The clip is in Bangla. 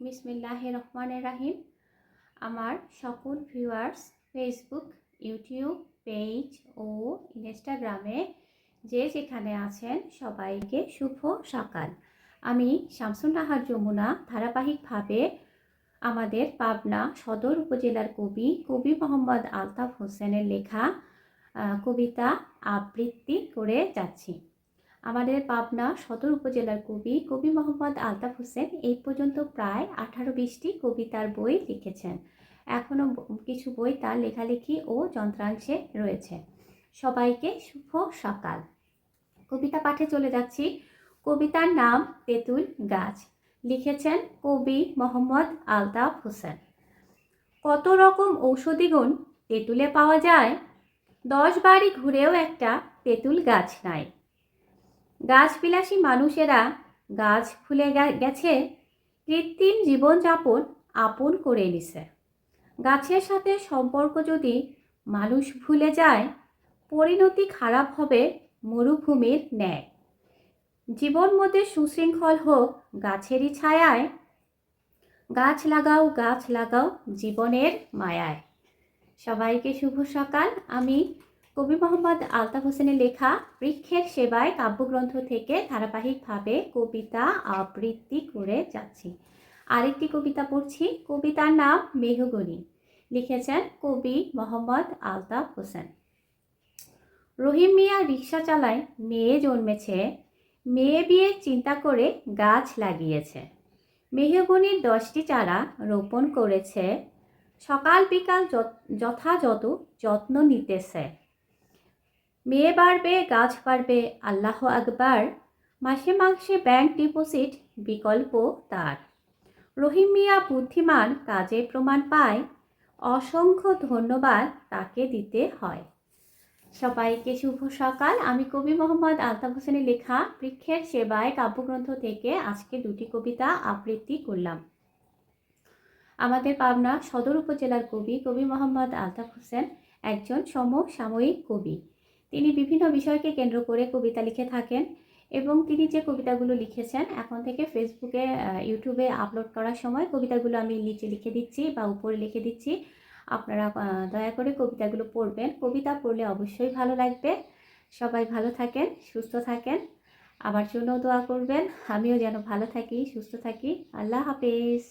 বিসমিল্লাহ রহমান রাহিম আমার সকল ভিউয়ার্স ফেসবুক ইউটিউব পেজ ও ইনস্টাগ্রামে যে যেখানে আছেন সবাইকে শুভ সকাল। আমি শামসুন নাহার যমুনা, ধারাবাহিকভাবে আমাদের পাবনা সদর উপজেলার কবি কবি মোহাম্মদ আলতাফ হোসেনের লেখা কবিতা আবৃত্তি করে যাচ্ছি। আমাদের পাবনা সদর উপজেলার কবি কবি মোহাম্মদ আলতাফ হোসেন এই পর্যন্ত প্রায় আঠারো বিশটি কবিতার বই লিখেছেন। এখনও কিছু বই তার লেখালেখি ও যন্ত্রাংশে রয়েছে। সবাইকে শুভ সকাল। কবিতা পাঠে চলে যাচ্ছি। কবিতার নাম তেঁতুল গাছ। লিখেছেন কবি মোহাম্মদ আলতাফ হোসেন। কত রকম ঔষধি গুণ তেঁতুলে পাওয়া যায়। দশ বাড়ি ঘুরেও একটা তেঁতুল গাছ নাই। গাছবিলাসী মানুষেরা গাছ ফুলে গেছে, কৃত্রিম জীবনযাপন আপন করে নিছে। গাছের সাথে সম্পর্ক যদি মানুষ ভুলে যায়, পরিণতি খারাপ হবে মরুভূমির ন্যায়। জীবন মধ্যে সুশৃঙ্খল হোক গাছেরই ছায়ায়, গাছ লাগাও গাছ লাগাও জীবনের মায়ায়। সবাইকে শুভ সকাল। আমি কবি মোহাম্মদ আলতাফ হোসেনের লেখা বৃক্ষের সেবায় কাব্যগ্রন্থ থেকে ধারাবাহিকভাবে কবিতা আবৃত্তি করে যাচ্ছি। আরেকটি কবিতা পড়ছি। কবিতার নাম মেহগনি লিখেছেন কবি মোহাম্মদ আলতাফ হোসেন। রহিম মিয়া রিক্সা চালায়, মেয়ে জন্মেছে। মেয়ে বিয়ে চিন্তা করে গাছ লাগিয়েছে। মেহগনির দশটি চারা রোপণ করেছে। সকাল বিকাল যথাযথ যত্ন নিতেছে। মেয়ে বাড়বে, গাছ বাড়বে, আল্লাহ আকবার। মাসে মাসে ব্যাংক ডিপোজিট বিকল্প তার। রহিম মিয়া বুদ্ধিমান কাজে প্রমাণ পায়। অসংখ্য ধন্যবাদ তাকে দিতে হয়। সবাইকে শুভ সকাল। আমি কবি মোহাম্মদ আলতাফ হোসেনের লেখা বৃক্ষের সেবায় কাব্যগ্রন্থ থেকে আজকে দুটি কবিতা আবৃত্তি করলাম। আমাদের পাবনা সদর উপজেলার কবি কবি মোহাম্মদ আলতাফ হোসেন একজন সমসাময়িক কবি। তিনি বিভিন্ন বিষয়কে কেন্দ্র করে কবিতা লিখে থাকেন এবং তিনি যে কবিতাগুলো লিখেছেন, এখন থেকে ফেসবুকে ইউটিউবে আপলোড করার সময় কবিতাগুলো আমি নিচে লিখে দিচ্ছি বা উপরে লিখে দিচ্ছি। আপনারা দয়া করে কবিতাগুলো পড়বেন। কবিতা পড়লে অবশ্যই ভালো লাগবে। সবাই ভালো থাকেন, সুস্থ থাকেন। আমার জন্য দোয়া করবেন। আমিও যেন ভালো থাকি, সুস্থ থাকি। আল্লাহ হাফেজ।